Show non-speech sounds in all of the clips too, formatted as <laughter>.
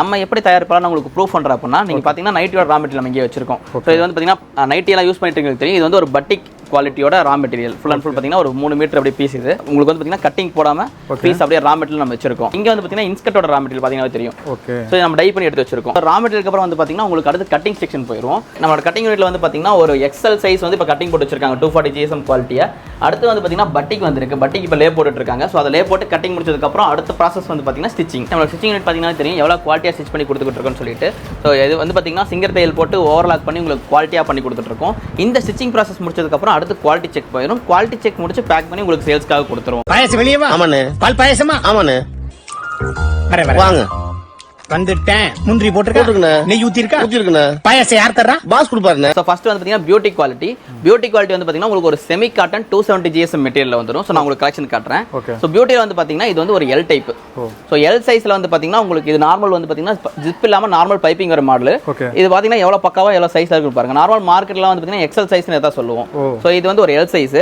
நம்ம எப்படி தயாரிப்பாலும் உங்களுக்கு ப்ரூஃப் பண்ணுறோம் அப்படின்னா நீங்கள் பார்த்தீங்கன்னா நைட்டியோட ரா மெட்டீரியல் நம்ம இங்கே வச்சிருக்கோம். ஸோ இது வந்து பார்த்தீங்கன்னா நைட்டி எல்லாம் யூஸ் பண்ணிட்டு தெரியும். இது வந்து ஒரு batik குவாலிட்டியோட raw material full and full பார்த்தீங்கன்னா ஒரு மூணு மீட்டர் அப்படியே பீஸ் இது உங்களுக்கு வந்து பார்த்தீங்கன்னா கட்டிங் போடாமல் பீஸ் அப்படியே ரா மெட்டீரியல் நம்ம வச்சிருக்கோம். இங்கே வந்து பார்த்தீங்கன்னா இன்ஸ்கட்டோட ரா மெட்டீரியல் பார்த்தீங்கன்னா தெரியும். ஓகே ஸோ நம்ம டை பண்ணி எடுத்து வச்சிருக்கோம். ரா மெட்டீரியலுக்கு அப்புறம் வந்து பார்த்தீங்கன்னா உங்களுக்கு அடுத்து கட்டிங் செக்ஷன் போயிடும் நம்மளோட கட்டிங் யூனிட்ல வந்து பார்த்தீங்கன்னா ஒரு எக்ஸல் சைஸ் வந்து இப்போ கட்டிங் போட்டு வச்சிருக்காங்க. டூ ஃபார்ட்டி ஜிஎஸ்எம் குவாலிட்டியை அடுத்து வந்து பார்த்தீங்கன்னா பட்டிக் வந்திருக்கு. பட்டிக் இப்போ லே போட்டுட்டு இருக்காங்க ஸோ அதை லே போட்டு கட்டிங் முடிச்சதுக்கப்புறம் அடுத்த ப்ராசஸ் வந்து பார்த்தீங்கன்னா ஸ்டிச்சிங் நம்மளோட ஸ்டிச்சிங் யூனிட் பார்த்தீங்கன்னா தெரியும். எவ்வளோ குவாலிட்டியாக ஸ்டிச் பண்ணி கொடுத்துட்டு இருக்கோம்னு சொல்லிட்டு. ஸோ இது வந்து பார்த்தீங்கன்னா சிங்கர் தையல் போட்டு ஓவர்லாக் பண்ணி உங்களுக்கு குவாலிட்டியாக பண்ணி கொடுத்துட்டு இருக்கோம் இந்த ஸ்டிச்சிங் ப்ராசஸ் முடிச்சதுக்கப்புறம் அடுத்து குவாலிட்டி செக் போயிடும் குவாலிட்டி செக் முடிச்சு பேக் பண்ணி உங்களுக்கு சேல்ஸ்க்காக கொடுத்துருவோம். பாயசம் வெளியே வா. ஆமாண்ணே. பால் பாயசமா? ஆமாண்ணே. வாங்க. வந்துட்டேன். முந்திரி போட்டிருக்கண்ணே. போட்டிருக்கா நெய் ஊத்தி இருக்கா ஊத்திருக்குண்ணே பாயசம் யார் தர்றா? பாஸ் கொடுப்பாருண்ணே. ஸோ ஃபர்ஸ்ட் வந்து பார்த்தீங்கன்னா பியூட்டி குவாலிட்டி பியூட்டி குவாலிட்டி வந்து பார்த்தீங்கன்னா உங்களுக்கு ஒரு semi cotton two seventy GSM material வந்துடும் ஸோ நான் உங்களுக்கு கலெக்ஷன் காட்டுறேன். ஸோ பியூட்டியில் வந்து பார்த்தீங்கன்னா இது வந்து ஒரு எல் டைப் ஸோ எல் சைஸில் வந்து பார்த்தீங்கன்னா உங்களுக்கு இது நார்மல் வந்து பார்த்தீங்கன்னா ஜிப் இல்லாமல் நார்மல் பைப்பிங் வர மாடல். இது பார்த்தீங்கன்னா எவ்வளோ பக்காவாக எவ்வளோ சைஸாக இருக்கு பாருங்க. நார்மல் மார்க்கெட்லாம் வந்து பார்த்தீங்கன்னா எக்ஸல் சைஸ்னு எதாவது சொல்லுவோம். ஸோ இது வந்து ஒரு எல் சைஸ்.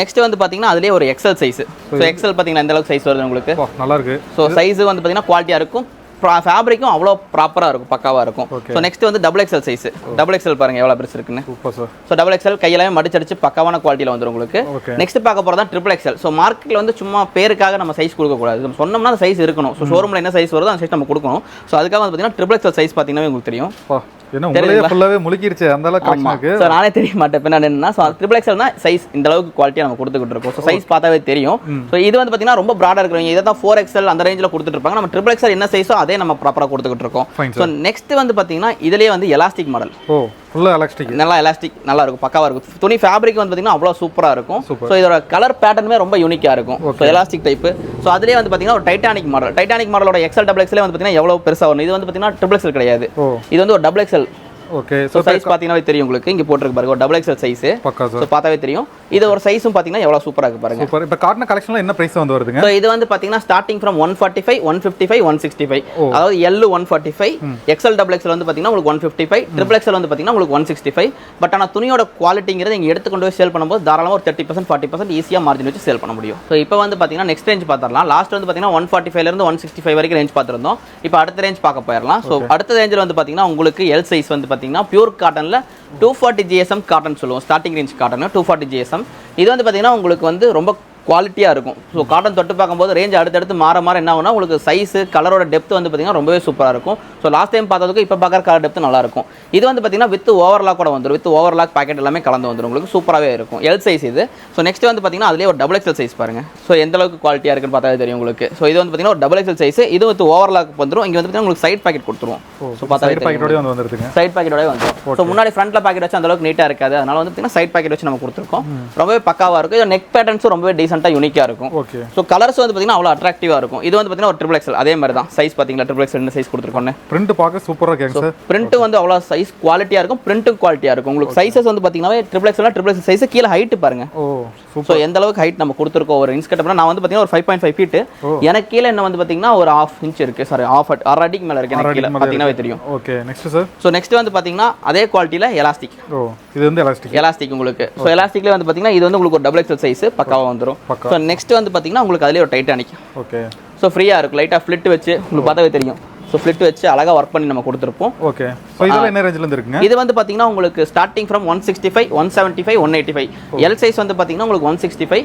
நெக்ஸ்ட் வந்து பார்த்தீங்கன்னா அதுலேயே ஒரு எக்ஸல் சைஸ் ஸோ எக்ஸல் பார்த்தீங்கன்னா எந்த அளவுக்கு சைஸ் வருது உங்களுக்கு? நல்லா இருக்கு. ஸோ சைஸ் வந்து பார்த்தீங்கன்னா குவாலிட்டியாக இருக்கும். ஃபேப்ரிக்கும் அவ்வளோ ப்ராப்பராக இருக்கும் பக்காவாக இருக்கும். ஸோ நெக்ஸ்ட் வந்து double XL size double XL பாருங்க எவ்வளோ பெருசு இருக்குன்னு. ஸோ டபுள் எக்ஸல் கையெல்லாம் மடிச்சடிச்சு பக்காவான குவாலிட்டியில் வந்துடும் உங்களுக்கு. நெக்ஸ்ட் பார்க்க போகிறது தான் ட்ரிபிள் எக்ஸல் ஸோ மார்க்கெட்டில் வந்து சும்மா பேருக்காக நம்ம சைஸ் கொடுக்கக்கூடாது. நம்ம சொன்னோம்னா அந்த சைஸ் இருக்கணும். ஸோ ஷோரூமில் என்ன சைஸ் வருதோ அந்த சைஸ் நம்ம கொடுக்கணும். ஸோ அதுக்காக வந்து பார்த்தீங்கன்னா ட்ரிபிள் எக்ஸல் சைஸ் பார்த்தீங்கன்னா உங்களுக்கு தெரியும். ஃபுல்லாவே முழுக்கிருச்சு அந்த அளவுக்கு ஸோ நானே தெரிய மாட்டேன். பின்னாடி என்னன்னா ஸோ ட்ரிபிள் எக்ஸல்னா சைஸ் இந்த அளவுக்கு குவாலிட்டியாக நம்ம கொடுத்துக்கிட்டு இருக்கோம். ஸோ சைஸ் பார்த்தாவே தெரியும். ஸோ இது வந்து பார்த்தீங்கன்னா ரொம்ப ப்ராடாக இருக்கிறவங்க இதை தான் ஃபோர் எக்ஸல் அந்த ரேஞ்சில் கொடுத்துட்டு இருப்பாங்க. நம்ம ட்ரிபிள் எக்ஸல் என்ன சைஸோ அதே நம்ம ப்ராப்பராக கொடுத்துக்கிட்டு இருக்கோம். ஸோ நெக்ஸ்ட் வந்து பார்த்தீங்கன்னா இதுலேயே வந்து எலாஸ்டிக் மாடல் ஓ. ஃபுல்லா எலாஸ்டிக் நல்லா எலாஸ்டிக் நல்லா இருக்கும் பக்காவா இருக்கும். துணி ஃபேப்ரிக் வந்து பார்த்தீங்கன்னா அவ்வளோ சூப்பராக இருக்கும். ஸோ இதோட கலர் பேட்டர்னுமே ரொம்ப யூனிக்காக இருக்கும். ஸோ எலாஸ்டிக் டைப் ஸோ அதுலேயே வந்து பார்த்தீங்கன்னா ஒரு டைட்டானிக் மாடல் டைட்டானிக் மாடலோட எக்ஸல் டபுள் எக்ஸ்லே வந்து பார்த்தீங்கன்னா எவ்வளோ பெருசாக வரும். இது வந்து பார்த்தீங்கன்னா ட்ரிபிள் எக்ஸல் கிடையாது. இது வந்து ஒரு double XL okay so size பார்த்தீங்கன்னா தெரியும் உங்களுக்கு. இங்கே போட்டிருக்கு பாருங்க. ஒரு டபுள் எக்ஸல் சைஸ் பக்கா ஸோ பார்த்தாவே தெரியும். இது ஒரு சைஸும் பார்த்தீங்கன்னா எவ்வளோ சூப்பராக இருக்கு பாருங்க. சூப்பர் இப்போ காட்டின கலெக்ஷன்ல என்ன பிரைஸ் வந்து வருதுங்க? ஸோ இது வந்து பார்த்தீங்கன்னா starting from one forty five one fifty five one sixty five அதாவது L one forty five XL double XL வந்து பார்த்தீங்கன்னா உங்களுக்கு one fifty five triple XL வந்து பார்த்தீங்கன்னா உங்களுக்கு ஒன் சிக்ஸ்டி ஃபைவ் பட் ஆனால் துணியோட குவாலிட்டிங்கிறது நீங்கள் எடுத்து கொண்டு போய் சேல் பண்ணும்போது தாராளமாக ஒரு தேர்ட்டி பர்சன்ட் ஃபார்ட்டி பர்சன்ட் ஈஸியாக மார்ஜின் வச்சு சேல் பண்ண முடியும். ஸோ இப்போ வந்து பார்த்தீங்கன்னா நெக்ஸ்ட் ரேஞ்ச் பார்த்துடலாம் லாஸ்ட் வந்து பார்த்தீங்கன்னா ஒன் ஃபார்ட்டி ஃபைவ்லேருந்து ஒன் சிக்ஸ்டி ஃபைவ் வரைக்கும் ரேஞ்ச் பார்த்துருந்தோம் இப்போ அடுத்த ரேஞ்ச் பார்க்க போயிடலாம் ஸோ அடுத்த ரேஞ்சில் வந்து பார்த்தீங்கன்னா உங்களுக்கு எல் சைஸ் வந்து பார்த்தீங்கன்னா பியூர் காட்டனில் டூ ஃபார்ட்டி ஜிஎஸ்எம் காட்டன் சொல்லுவோம். Starting range cotton two forty GSM இது வந்து பார்த்தீங்கன்னா உங்களுக்கு வந்து ரொம்ப குவாலிட்டியாக இருக்கும். ஸோ காட்டன் தொட்டு பார்க்கும்போது ரேஞ்ச் அடுத்தடுத்து மாற மாற என்ன ஆகும்னா உங்களுக்கு சைஸு கலரோட டெப்த் வந்து பார்த்தீங்கன்னா ரொம்பவே சூப்பராக இருக்கும். ஸோ லாஸ்ட் டைம் பார்த்ததுக்கு இப்போ பார்க்குற கலர் டெப்த் நல்லா இருக்கும். இது வந்து பார்த்தீங்கன்னா வித் ஓவர்லாக் கூட வந்துடும் வித் ஓவர்லாக் பாக்கெட் எல்லாமே கலந்து வந்துடும் உங்களுக்கு சூப்பராகவே இருக்கும். எல் சைஸ் இது. ஸோ நெக்ஸ்ட் வந்து பார்த்தீங்கன்னா அதுலேயே ஒரு டபுள் எக்ஸல் சைஸ் பாருங்க. ஸோ எந்த அளவுக்கு குவாலிட்டியாக இருக்குன்னு பார்த்தாலே தெரியும் உங்களுக்கு. ஸோ இது வந்து பார்த்தீங்கன்னா ஒரு டபுள் எக்ஸல் சைஸ் இது வித் ஓவர்லாக் வந்துடும் இங்கே வந்து பார்த்தீங்கன்னா உங்களுக்கு சைட் பாக்கெட் கொடுத்துருவோம் ஸோ பார்த்தாலே சைடு பாக்கெட்டோட வந்து வந்துருதுங்க. சைட் பாக்கெட்டோட வந்துடும் ஸோ முன்னாடி ஃப்ரண்ட்ல பாக்கெட் வச்சு அந்த அளவுக்கு நீட்டாக இருக்காது. அதனால வந்து பார்த்தீங்கன்னா சைட் பாக்கெட் வச்சு நம்ம கொடுத்துருக்கோம். ரொம்பவே பக்காவாக இருக்கும். நெக் பேட்டர்ன்ஸும் ரொம்பவே டீசெண்டாக யூனிக்காக இருக்கும். ஓகே ஸோ கலர்ஸ் வந்து பார்த்தீங்கன்னா அவ்வளோ அட்ராக்டிவாக இருக்கும். இது வந்து பார்த்தீங்கன்னா ஒரு ட்ரிபிள் எக்ஸல் அதே மாதிரி தான். சைஸ் பார்த்தீங்களா ட்ரிபிள் எக்ஸல் என்ன சைஸ் கொடுத்துருக்கோன்னு? பிரிண்ட் பார்க்க சூப்பரா இருக்குங்க சார். பிரிண்ட் வந்து அவ்வளோ சைஸ் குவாலிட்டியாக இருக்கும். பிரிண்ட்டும் குவாலிட்டியாக இருக்கும். உங்களுக்கு சைஸஸ் வந்து பார்த்தீங்கன்னா triple XL triple XL size கீழே ஹைட் பாருங்க. ஓ ஸோ எந்த அளவுக்கு ஹைட் நம்ம கொடுத்துருக்கோம்? ஒரு இன்ச் கட்ட நான் வந்து பார்த்தீங்கன்னா ஒரு ஃபைவ் பாயிண்ட் ஃபைவ் ஃபீட் எனக்கு கீழே என்ன வந்து பார்த்தீங்கன்னா ஒரு ஆஃப் இன்ச் இருக்கு. சாரி ஆஃப் அரை அடிக்கு மேலே இருக்கு எனக்கு கீழே. பார்த்தீங்கன்னா தெரியும். Okay next sir so next வந்து பார்த்தீங்கன்னா அதே குவாலிட்டியில் எலாஸ்டிக் ஓ இது வந்து எலாஸ்டிக் எலாஸ்டிக் உங்களுக்கு. ஸோ எலாஸ்டிக்லேயே வந்து பார்த்தீங்கன்னா இது வந்து உங்களுக்கு ஒரு டபுள் எக்ஸல் சைஸ் பக்காவாக வந்துடும். ஸோ நெக்ஸ்ட் வந்து பார்த்தீங்கன்னா உங்களுக்கு அதுலேயே ஒரு டைட்டானிக் ஓகே ஸோ ஃப்ரீயாக இருக்கும். லைட்டாக ஃப்ளிட் வச்சு உங்களுக்கு பார்த்தாவே தெரியும். ஸோ ஃப்ளிட் வச்சு அழகாக ஒர்க் பண்ணி நம்ம கொடுத்துருப்போம். ஓகே ஸோ இதெல்லாம் என்ன ரேஞ்சில இருக்குங்க? இது வந்து பார்த்தீங்கன்னா உங்களுக்கு starting from one sixty five one seventy five one eighty five L size வந்து பார்த்தீங்கன்னா உங்களுக்கு one sixty five